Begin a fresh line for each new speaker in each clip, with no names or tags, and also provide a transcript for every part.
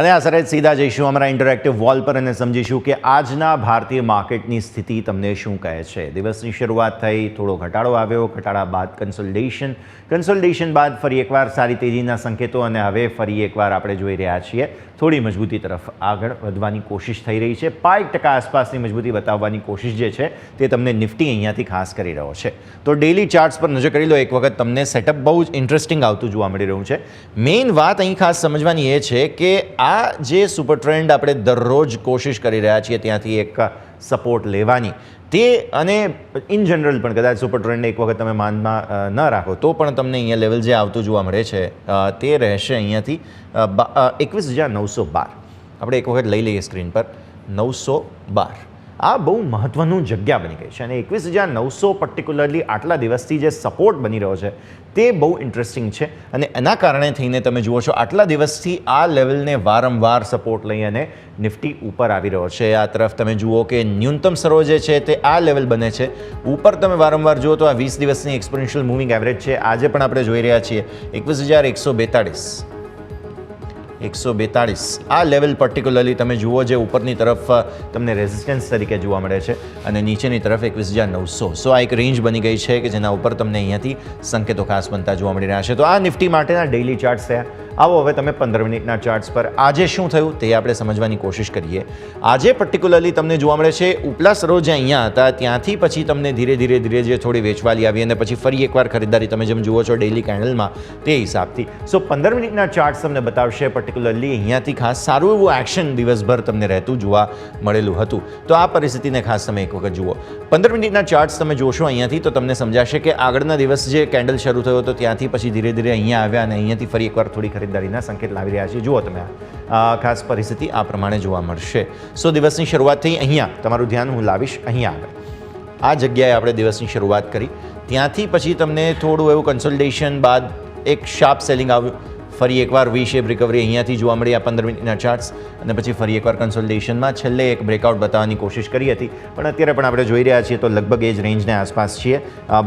અને આ સરે સીધા જઈશું અમારા ઇન્ટરેક્ટિવ વોલ પર અને સમજીશું કે આજના ભારતીય માર્કેટની સ્થિતિ તમને શું કહે છે. દિવસની શરૂઆત થઈ, થોડો ઘટાડો આવ્યો, ઘટાડા બાદ કન્સોલિડેશન કન્સોલિડેશન બાદ ફરી એકવાર સારી તેજીના સંકેતો અને હવે ફરી એકવાર આપણે જોઈ રહ્યા છીએ. થોડી મજબૂતી તરફ આગળ વધવાની કોશિશ થઈ રહી છે. પાંચ ટકા આસપાસની મજબૂતી બતાવવાની કોશિશ જે છે તે તમને નિફ્ટી અહીંયાથી ખાસ કરી રહ્યો છે. તો ડેલી ચાર્ટ્સ પર નજર કરી લો, એક વખત તમને સેટઅપ બહુ જ ઇન્ટરેસ્ટિંગ આવતું જોવા મળી રહ્યું છે. મેઇન વાત અહીં ખાસ સમજવાની એ છે કે આ જે સુપર ટ્રેન્ડ આપણે દરરોજ કોશિશ કરી રહ્યા છીએ ત્યાંથી એક સપોર્ટ લેવાની. તે અને ઇન જનરલ પણ કદાચ સુપર ટ્રેન્ડ એક વખત તમે માનમાં ન રાખો, તો પણ તમને અહીંયા લેવલ જે આવતું જોવા મળે છે તે રહેશે અહીંયાથી એકવીસ હજાર નવસો બાર. આપણે એક વખત લઈ લઈએ સ્ક્રીન પર. નવસો બાર. આ બહુ મહત્ત્વનું જગ્યા બની ગઈ છે અને એકવીસ હજાર નવસો પર્ટિક્યુલરલી આટલા દિવસથી જે સપોર્ટ બની રહ્યો છે, તે બહુ ઇન્ટરેસ્ટિંગ છે. અને એના કારણે થઈને તમે જુઓ છો, આટલા દિવસથી આ લેવલને વારંવાર સપોર્ટ લઈ અને નિફ્ટી ઉપર આવી રહ્યો છે. આ તરફ તમે જુઓ કે ન્યૂનતમ સરો જે છે, તે આ લેવલ બને છે. ઉપર તમે વારંવાર જુઓ તો આ વીસ દિવસની એક્સપોનેન્શિયલ મૂવિંગ એવરેજ છે. આજે પણ આપણે જોઈ રહ્યા છીએ એકવીસ હજાર એકસો બેતાળીસ. એકસો બેતાળીસ. આ લેવલ પર્ટિક્યુલરલી તમે જુઓ જે ઉપરની તરફ તમને રેઝિસ્ટન્સ તરીકે જોવા મળે છે અને નીચેની તરફ એકવીસ હજાર નવસો. સો આ એક રેન્જ બની ગઈ છે કે જેના ઉપર તમને અહીંયાથી સંકેતો ખાસ બનતા જોવા મળી રહ્યા છે. તો આ નિફ્ટી માટેના ડેઇલી ચાર્ટ્સ થયા આવો હવે તમે પંદર મિનિટના ચાર્ટ્સ પર. આજે શું થયું તે આપણે સમજવાની કોશિશ કરીએ. આજે પર્ટિક્યુલરલી તમને જોવા મળે છે ઉપલા સરો જે અહીંયા હતા, ત્યાંથી પછી તમને ધીરે ધીરે ધીરે જે થોડી વેચવાલી આવી અને પછી ફરી એકવાર ખરીદારી તમે જેમ જુઓ છો ડેઇલી કેન્ડલમાં તે હિસાબથી. સો પંદર મિનિટના ચાર્ટ્સ તમને બતાવશે પર્ટિક્યુલરલી અહીંયાથી ખાસ સારું એવું એક્શન દિવસભર તમને રહેતું, જોવા મળેલું હતું. તો આ પરિસ્થિતિને ખાસ તમે એક વખત જુઓ. પંદર મિનિટના ચાર્ટ્સ તમે જોશો અહીંયાથી તો તમને સમજાશે કે આગળના દિવસ જે કેન્ડલ શરૂ થયો હતો ત્યાંથી પછી ધીરે ધીરે અહીંયા આવ્યા અને અહીંયાથી ફરી એકવાર થોડી ખરીદારીના સંકેત લાવી રહ્યા છે જુઓ તમે ખાસ પરિસ્થિતિ આ પ્રમાણે જોવા મળશે. સો દિવસની શરૂઆત થઈ અહીંયા તમારું ધ્યાન હું લાવીશ અહીંયા આગળ. આ જગ્યાએ આપણે દિવસની શરૂઆત કરી. ત્યાંથી પછી તમને થોડું એવું કન્સલ્ટેશન બાદ એક શાર્પ સેલિંગ આવ્યું. ફરી એકવાર વી શેપ રિકવરી અહીંયાથી જોવા મળી આ પંદર મિનિટના ચાર્ટ્સ અને પછી ફરી એકવાર કન્સલ્ટેશનમાં છેલ્લે એક બ્રેકઆઉટ બતાવવાની કોશિશ કરી હતી. પણ અત્યારે પણ આપણે જોઈ રહ્યા છીએ તો લગભગ એ જ રેન્જને આસપાસ છીએ.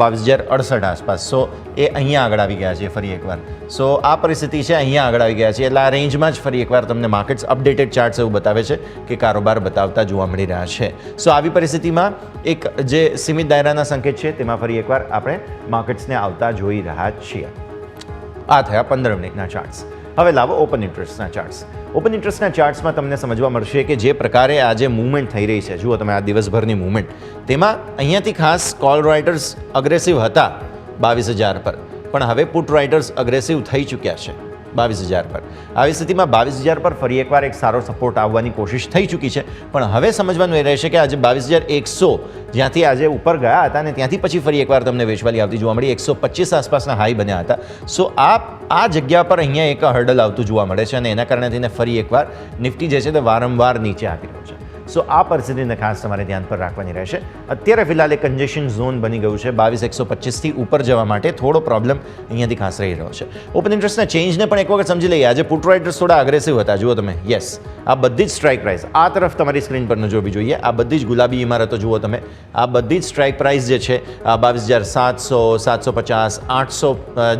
બાવીસ હજાર અડસઠ આસપાસ. સો એ અહીંયા આગળ આવી ગયા છે ફરી એકવાર. સો આ પરિસ્થિતિ છે અહીંયા આગળ આવી ગયા છે. એટલે આ રેન્જમાં જ ફરી એકવાર તમને માર્કેટ્સ અપડેટેડ ચાર્ટ્સ એવું બતાવે છે કે કારોબાર બતાવતા જોવા મળી રહ્યા છે. સો આવી પરિસ્થિતિમાં એક જે સીમિત દાયરાના સંકેત છે તેમાં ફરી એકવાર આપણે માર્કેટ્સને આવતા જોઈ રહ્યા છીએ. આ થયા પંદર મિનિટના ચાર્ટ્સ હવે લાવો ઓપન ઇન્ટરેસ્ટના ચાર્ટ્સ ઓપન ઇન્ટરેસ્ટના ચાર્ટ્સમાં તમને સમજવા મળશે કે જે પ્રકારે આજે મૂવમેન્ટ થઈ રહી છે, જુઓ તમે આ દિવસભરની મૂવમેન્ટ તેમાં અહીંયાથી ખાસ કોલ રાઇટર્સ અગ્રેસિવ હતા બાવીસ હજાર પર. પણ હવે પુટ રાઇટર્સ અગ્રેસિવ થઈ ચૂક્યા છે. બાવીસ હજાર પર. આવી સ્થિતિમાં બાવીસ હજાર પર ફરી એકવાર એક સારો સપોર્ટ આવવાની કોશિશ થઈ ચૂકી છે. પણ હવે સમજવાનું એ રહેશે કે આજે બાવીસ હજાર એકસો જ્યાંથી આજે ઉપર ગયા હતા અને ત્યાંથી પછી ફરી એકવાર તમને વેચવાલી આવતી જોવા મળી. એકસો પચીસ આસપાસના હાઈ બન્યા હતા. સો આ આ જગ્યા પર અહીંયા એક હર્ડલ આવતું જોવા મળે છે અને એના કારણે થઈને ફરી એકવાર નિફ્ટી જે છે તે વારંવાર નીચે આવી રહ્યો છે. સો આ પરિસ્થિતિને ખાસ તમારે ધ્યાન પર રાખવાની રહેશે. અત્યારે ફિલહાલ એક કન્જેશન ઝોન બની ગયું છે. બાવીસ એકસો પચીસથી ઉપર જવા માટે થોડો પ્રોબ્લેમ અહીંયાથી ખાસ રહી રહ્યો છે. ઓપન ઇન્ટરેસ્ટના ચેન્જને પણ એક વખત સમજી લઈએ. આજે પુટ રાઇડર્સ થોડા અગ્રેસિવ હતા. જુઓ તમે. યસ આ બધી જ સ્ટ્રાઇક પ્રાઇસ આ તરફ તમારી સ્ક્રીન પર જોવી જોઈએ. આ બધી જ ગુલાબી ઇમારતો જુઓ તમે. આ બધી જ સ્ટ્રાઇક પ્રાઇસ જે છે બાવીસ હજાર સાતસો સાતસો પચાસ, આઠસો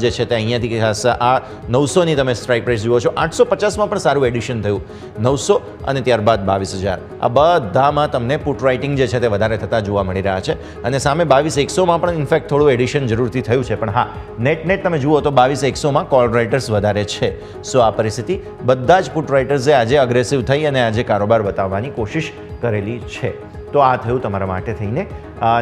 જે છે તે અહીંયાથી આ નવસોની તમે સ્ટ્રાઇક પ્રાઇસ જુઓ છો. આઠસો પચાસમાં પણ સારું એડિશન થયું. નવસો અને ત્યારબાદ બાવીસ હજાર. આ બધામાં તમને પુટ રાઇટિંગ જે છે તે વધારે થતાં જોવા મળી રહ્યા છે. અને સામે બાવીસ એકસોમાં પણ ઇન્ફેક્ટ થોડું એડિશન જરૂરથી થયું છે. પણ હા નેટ નેટ તમે જુઓ તો બાવીસ એકસોમાં કોલ રાઇટર્સ વધારે છે. સો આ પરિસ્થિતિ બધા જ પુટ રાઇટર્સે આજે અગ્રેસિવ થઈ અને આજે કારોબાર બતાવવાની કોશિશ કરેલી છે. તો આ થયું તમારા માટે થઈને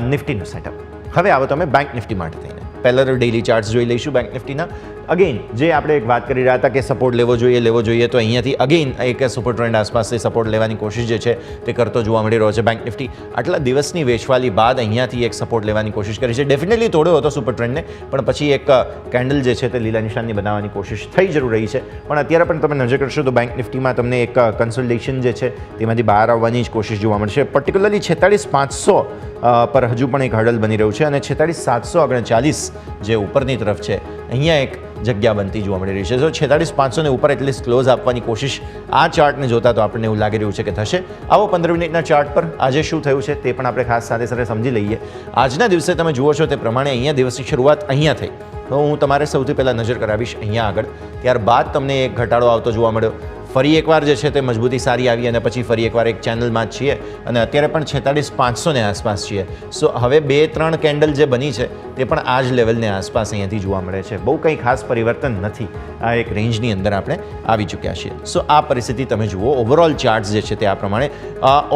નિફ્ટીનું સેટઅપ હવે આવો તમે બેંક નિફ્ટી માટે થઈને. પહેલાં તો ડેઇલી ચાર્ટ્સ જોઈ લઈશું બેંક નિફ્ટીના અગેન જે આપણે એક વાત કરી રહ્યા હતા કે સપોર્ટ લેવો જોઈએ લેવો જોઈએ, તો અહીંયાથી અગેન એક સુપર ટ્રેન્ડ આસપાસથી સપોર્ટ લેવાની કોશિશ જે છે તે કરતો જોવા મળી રહ્યો છે બેંક નિફ્ટી આટલા દિવસની વેચવાલી બાદ અહીંયાથી એક સપોર્ટ લેવાની કોશિશ કરી છે. ડેફિનેટલી તોડ્યો હતો સુપર ટ્રેન્ડને પણ પછી એક કેન્ડલ જે છે તે લીલા નિશાનની બનાવવાની કોશિશ થઈ જરૂર રહી છે. પણ અત્યારે પણ તમે નજર કરશો તો બેંક નિફ્ટીમાં તમને એક કન્સલ્ટેશન જે છે તેમાંથી બહાર આવવાની જ કોશિશ જોવા મળશે. પર્ટિક્યુલરલી છેતાળીસ પાંચસો પર હજુ પણ એક હર્ડલ બની રહ્યું છે અને છેતાળીસ સાતસો ઓગણચાલીસ જે ઉપરની તરફ છે, અહીંયા એક જગ્યા બનતી જોવા મળી રહી છે. તો છેતાળીસ પાંચસોને ઉપર એટલીસ્ટ ક્લોઝ આપવાની કોશિશ આ ચાર્ટને જોતા તો આપણને એવું લાગી રહ્યું છે કે થશે. આવો પંદર મિનિટના ચાર્ટ પર આજે શું થયું છે તે પણ આપણે ખાસ સાથે સાથે સમજી લઈએ. આજના દિવસે તમે જુઓ છો તે પ્રમાણે અહીંયા દિવસની શરૂઆત અહીંયા થઈ. તો હું તમારે સૌથી પહેલાં નજર કરાવીશ અહીંયા આગળ. ત્યારબાદ તમને એક ઘટાડો આવતો જોવા મળ્યો. ફરી એકવાર જે છે તે મજબૂતી સારી આવી અને પછી ફરી એકવાર એક ચેનલમાં જ છીએ અને અત્યારે પણ છેતાળીસ પાંચસોને આસપાસ છીએ. સો હવે બે ત્રણ કેન્ડલ જે બની છે તે પણ આ જ લેવલને આસપાસ અહીંયાથી જોવા મળે છે. બહુ કંઈ ખાસ પરિવર્તન નથી. આ એક રેન્જની અંદર આપણે આવી ચૂક્યા છીએ. સો આ પરિસ્થિતિ તમે જુઓ. ઓવરઓલ ચાર્ટ્સ જે છે તે આ પ્રમાણે.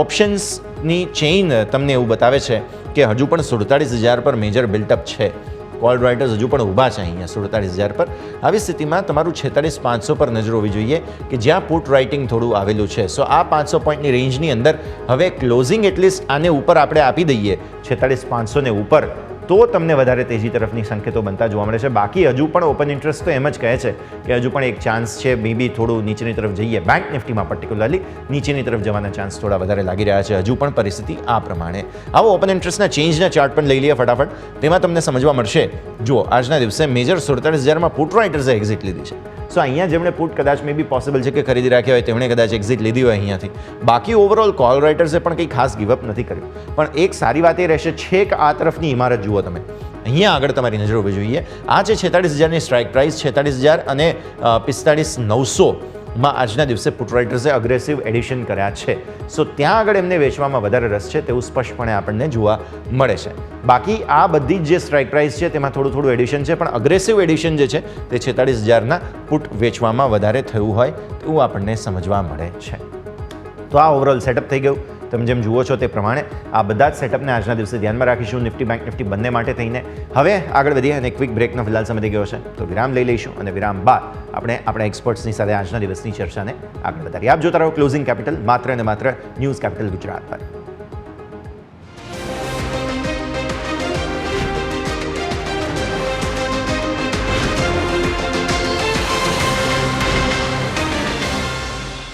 ઓપ્શન્સની ચેઇન તમને એવું બતાવે છે કે હજુ પણ સુડતાળીસ હજાર પર મેજર બિલ્ટઅપ છે. કોલ રાઇટર્સ હજુ પણ ઊભા છે અહીંયા સુડતાલીસ હજાર પર. આવી સ્થિતિમાં તમારું છેતાલીસ પાંચસો પર નજર હોવી જોઈએ કે જ્યાં પુટ રાઇટિંગ થોડું આવેલું છે. સો આ પાંચસો પોઈન્ટની રેન્જની અંદર હવે ક્લોઝિંગ એટલીસ્ટ આને ઉપર આપણે આપી દઈએ. છેતાલીસ પાંચસોને ઉપર. તો તમને વધારે તેજી તરફની સંકેતો બનતા જોવા મળે છે. બાકી હજુ પણ ઓપન ઇન્ટરેસ્ટ તો એમ જ કહે છે કે હજુ પણ એક ચાન્સ છે મે બી થોડું નીચેની તરફ જઈએ. બેંક નિફ્ટીમાં પર્ટિક્યુલરલી નીચેની તરફ જવાના ચાન્સ થોડા વધારે લાગી રહ્યા છે. હજુ પણ પરિસ્થિતિ આ પ્રમાણે. આવો ઓપન ઇન્ટરેસ્ટના ચેન્જના ચાર્ટ પણ લઈ લઈએ ફટાફટ. તેમાં તમને સમજવા મળશે. જુઓ, આજના દિવસે મેજર સુડતાલીસ હજારમાં પુટ રાઇટર્સે એક્ઝિટ લીધી છે. સો અહીંયા જેમણે પુટ કદાચ મે બી પોસિબલ છે કે ખરીદી રાખ્યા હોય, તેમણે કદાચ એક્ઝિટ લીધી હોય અહીંયાથી. બાકી ઓવરઓલ કોલ રાઇટર્સે પણ કંઈ ખાસ ગિવઅપ નથી કર્યું. પણ એક સારી વાત એ રહેશે, છેક આ તરફની ઇમારત જુઓ તમે. અહીંયા આગળ તમારી નજર હોવી જોઈએ. આ છે છેતાળીસ હજારની સ્ટ્રાઇક પ્રાઇસ છેતાળીસ હજાર અને પિસ્તાળીસ નવસો માં આજના દિવસે પુટરાઇટર્સે અગ્રેસિવ એડિશન કર્યા છે. સો ત્યાં આગળ એમને વેચવામાં વધારે રસ છે તેવું સ્પષ્ટપણે આપણને જોવા મળે છે. બાકી આ બધી જે સ્ટ્રાઇક પ્રાઇસ છે તેમાં થોડું થોડું એડિશન છે, પણ અગ્રેસિવ એડિશન જે છે તે છેતાળીસ હજારના પુટ વેચવામાં વધારે થયું હોય તેવું આપણને સમજવા મળે છે. તો આ ઓવરઓલ સેટઅપ થઈ ગયું. તમે જેમ જુઓ છો તે પ્રમાણે આ બધા જ સેટઅપને આજના દિવસે ધ્યાનમાં રાખીશું. નિફ્ટી બેંક નિફ્ટી બંને માટે થઈને. હવે આગળ વધીએ અને ક્વિક બ્રેકનો ફિલહાલ સમય ગયો છે. તો વિરામ લઈ લઈશું અને વિરામ બાદ આપણે આપણા એક્સપર્ટ્સની સાથે આજના દિવસની ચર્ચાને આગળ વધારીએ. આપ જોતા રહો ક્લોઝિંગ કેપિટલ માત્ર અને માત્ર ન્યૂઝ કેપિટલ ગુજરાત પર.